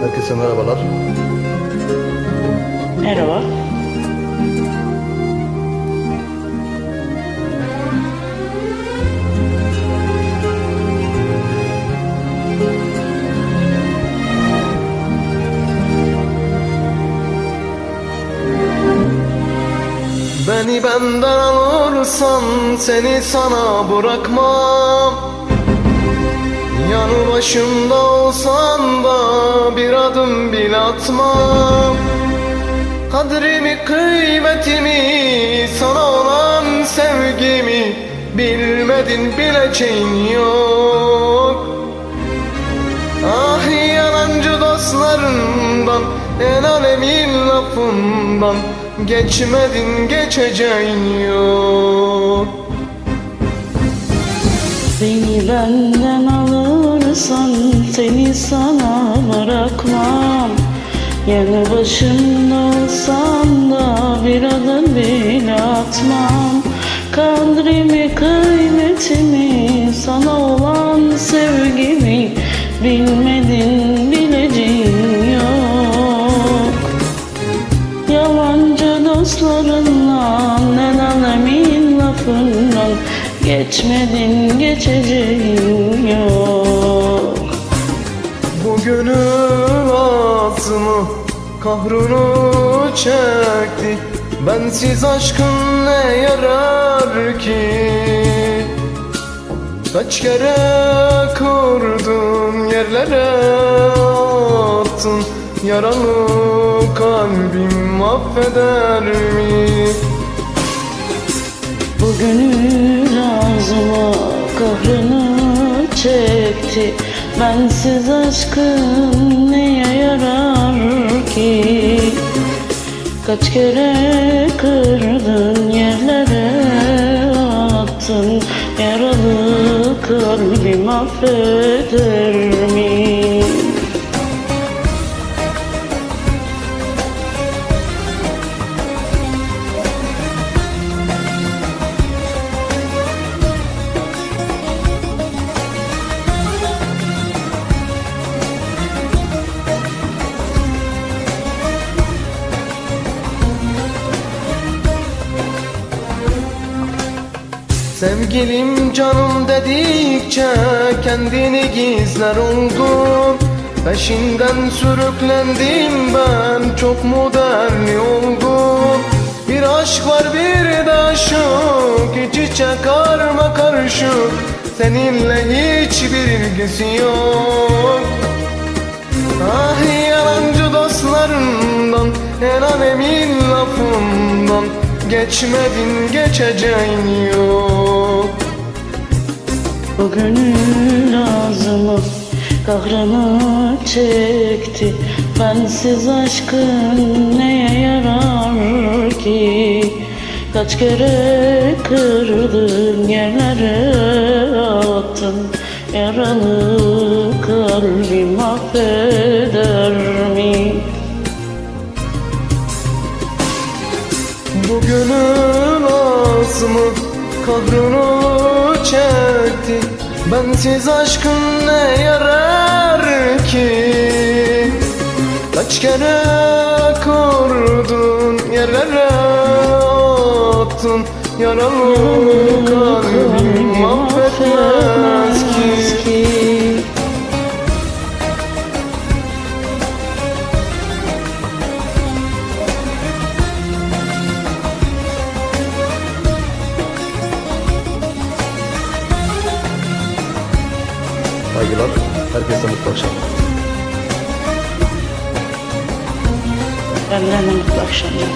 Herkese merhabalar. Merhaba. Beni benden alırsan seni sana bırakmam Yanı başımda olsan da bir adım bile atmam. Kadrimi kıymetimi sana olan sevgimi Bilmedin bileceğin yok. Ah yalancı dostlarından El alemin lafından Geçmedin geçeceğin yok. Beni benden alırsan seni sana bırakmam. Yanı başımda olsam da bir adım bile atmam. Kadrimi kıymetimi sana olan sevgimi Bilmedin bileceğin yok. Yalancı dostlarından El alemin lafından Geçmedin geçeceğin yok ağzımı kahrını çekti. Bensiz aşkın ne yarar ki? Kaç kere kurdun yerlere attın? Yaralı kalbim affeder mi? Bu gönül ağzıma kahrını çekti Bensiz aşkın neye yarar ki Kaç kere kırdın yerlere attın Yaralı kalbim affeder mi? Sevgilim canım dedikçe kendini gizler oldun Peşinden sürüklendim ben çok moderni oldum. Bir aşk var bir de aşık iç içe karma karışık. Seninle hiçbir ilgisi yok. Ah yalancı dostlarından El alemin lafından Geçmedin geçeceğin yok. Bu gönül ağzıma kahrını çekti. Bensiz aşkın neye yarar ki? Kaç kere kırdın yerlere attın. Yaralı kalbim affeder Bu gönül ağzımı kahrını çekti. Bensiz aşkın ne yarar ki? Kaç kere kurdun yerlere attın? Yaralı kalbim affetmez saygılar. Herkese mutlu akşamlar. Benden mutlu akşamlar.